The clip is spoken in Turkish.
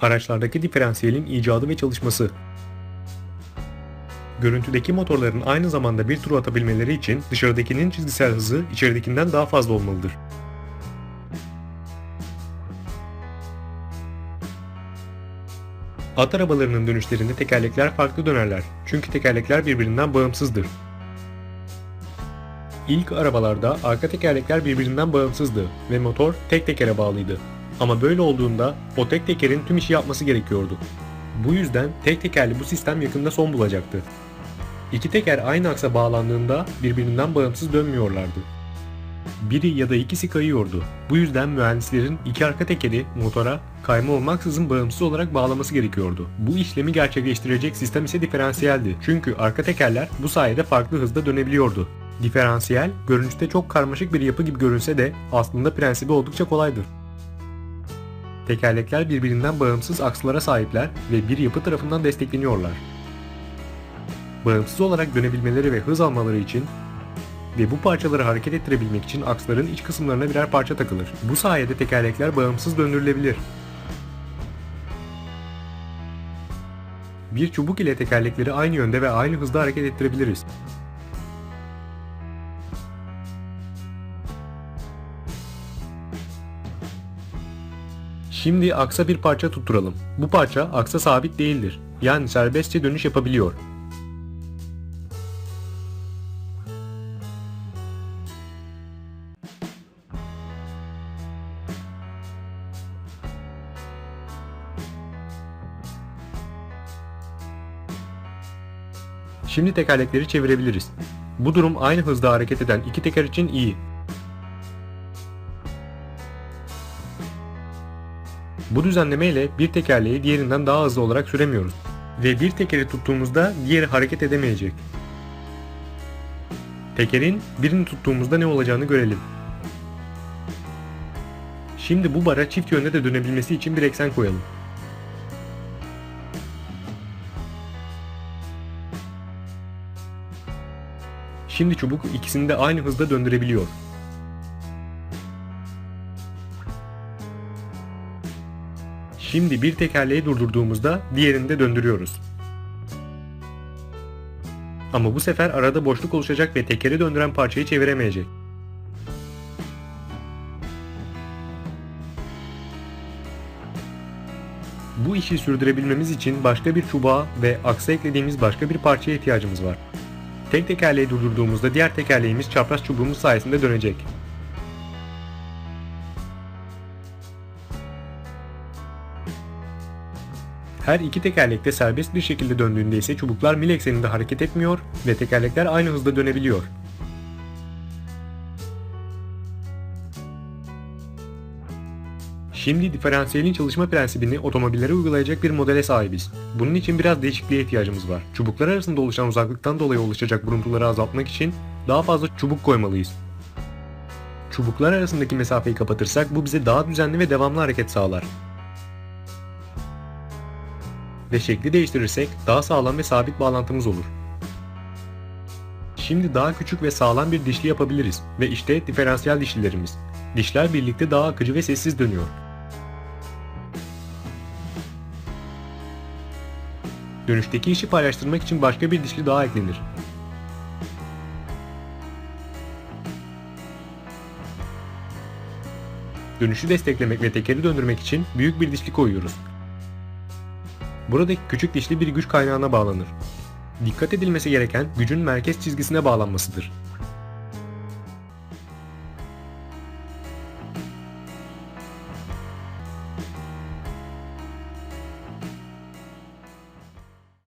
Araçlardaki diferansiyelin icadı ve çalışması. Görüntüdeki motorların aynı zamanda bir tur atabilmeleri için dışarıdakinin çizgisel hızı içeridekinden daha fazla olmalıdır. At arabalarının dönüşlerinde tekerlekler farklı dönerler. Çünkü tekerlekler birbirinden bağımsızdır. İlk arabalarda arka tekerlekler birbirinden bağımsızdı ve motor tek tekere bağlıydı. Ama böyle olduğunda o tek tekerin tüm işi yapması gerekiyordu. Bu yüzden tek tekerli bu sistem yakında son bulacaktı. İki teker aynı aksa bağlandığında birbirinden bağımsız dönmüyorlardı. Biri ya da ikisi kayıyordu. Bu yüzden mühendislerin iki arka tekeri motora kayma olmaksızın bağımsız olarak bağlaması gerekiyordu. Bu işlemi gerçekleştirecek sistem ise diferansiyeldi. Çünkü arka tekerler bu sayede farklı hızda dönebiliyordu. Diferansiyel, görünüşte çok karmaşık bir yapı gibi görünse de aslında prensibi oldukça kolaydır. Tekerlekler birbirinden bağımsız akslara sahipler ve bir yapı tarafından destekleniyorlar. Bağımsız olarak dönebilmeleri ve hız almaları için ve bu parçaları hareket ettirebilmek için aksların iç kısımlarına birer parça takılır. Bu sayede tekerlekler bağımsız döndürülebilir. Bir çubuk ile tekerlekleri aynı yönde ve aynı hızda hareket ettirebiliriz. Şimdi aksa bir parça tutturalım. Bu parça aksa sabit değildir. Yani serbestçe dönüş yapabiliyor. Şimdi tekerlekleri çevirebiliriz. Bu durum aynı hızda hareket eden iki teker için iyi. Bu düzenleme ile bir tekerleği diğerinden daha hızlı olarak süremiyoruz. Ve bir tekeri tuttuğumuzda diğeri hareket edemeyecek. Tekerin birini tuttuğumuzda ne olacağını görelim. Şimdi bu bara çift yönde de dönebilmesi için bir eksen koyalım. Şimdi çubuk ikisini de aynı hızda döndürebiliyor. Şimdi bir tekerleği durdurduğumuzda diğerini de döndürüyoruz. Ama bu sefer arada boşluk oluşacak ve tekeri döndüren parçayı çeviremeyecek. Bu işi sürdürebilmemiz için başka bir çubuğa ve aksa eklediğimiz başka bir parçaya ihtiyacımız var. Tek tekerleği durdurduğumuzda diğer tekerleğimiz çapraz çubuğumuz sayesinde dönecek. Her iki tekerlekte serbest bir şekilde döndüğünde ise çubuklar mil ekseninde hareket etmiyor ve tekerlekler aynı hızda dönebiliyor. Şimdi diferansiyelin çalışma prensibini otomobillere uygulayacak bir modele sahibiz. Bunun için biraz değişikliğe ihtiyacımız var. Çubuklar arasında oluşan uzaklıktan dolayı oluşacak buruntuları azaltmak için daha fazla çubuk koymalıyız. Çubuklar arasındaki mesafeyi kapatırsak bu bize daha düzenli ve devamlı hareket sağlar. Ve şekli değiştirirsek daha sağlam ve sabit bağlantımız olur. Şimdi daha küçük ve sağlam bir dişli yapabiliriz ve işte diferansiyel dişlilerimiz. Dişler birlikte daha akıcı ve sessiz dönüyor. Dönüşteki işi paylaştırmak için başka bir dişli daha eklenir. Dönüşü desteklemek ve tekeri döndürmek için büyük bir dişli koyuyoruz. Buradaki küçük dişli bir güç kaynağına bağlanır. Dikkat edilmesi gereken gücün merkez çizgisine bağlanmasıdır.